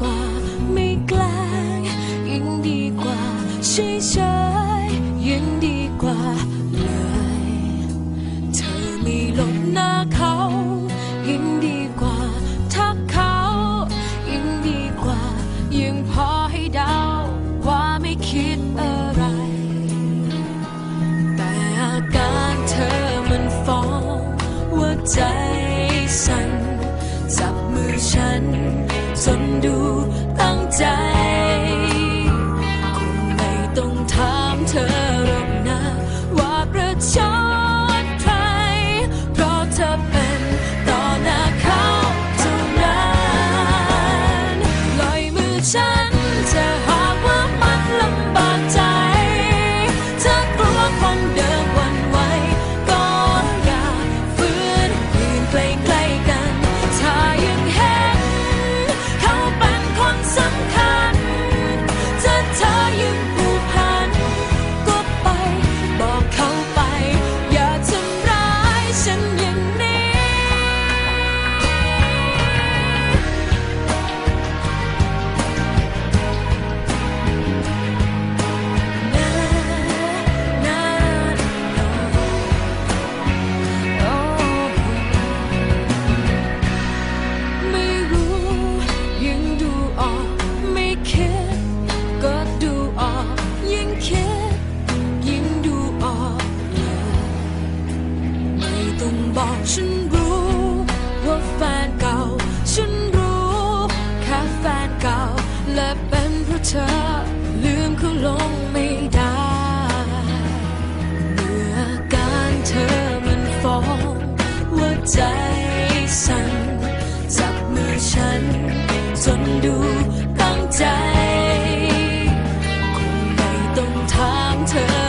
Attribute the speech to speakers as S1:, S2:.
S1: กว่า ไม่แกล้งยิ่งดีกว่าเฉยเฉยๆยิ่งดีกว่าเลยเธอไม่หลบหน้าเขายิ่งดีกว่าทักเขายิ่งดีกว่ายังพอให้เดาว่าไม่คิดอะไร แต่อาการเธอมันฟ้องว่าใจสั่นจับมือฉัน จนดูตั้งใจคงไม่ต้องถามเธอหรอกนะว่าประชดใคร เพราะเธอเป็นต่อหน้าเขาเท่านั้นลอยมือฉันจะหากว่ามันลำบากใจเธอกลัวคงเดินา เป็นเพราะเธอ ลืมเขาลงไม่ได้ เมื่อการเธอมันฟ้องว่าใจสั่นจับมือฉัน จนดูตั้งใจ คงไม่ต้องถามเธอ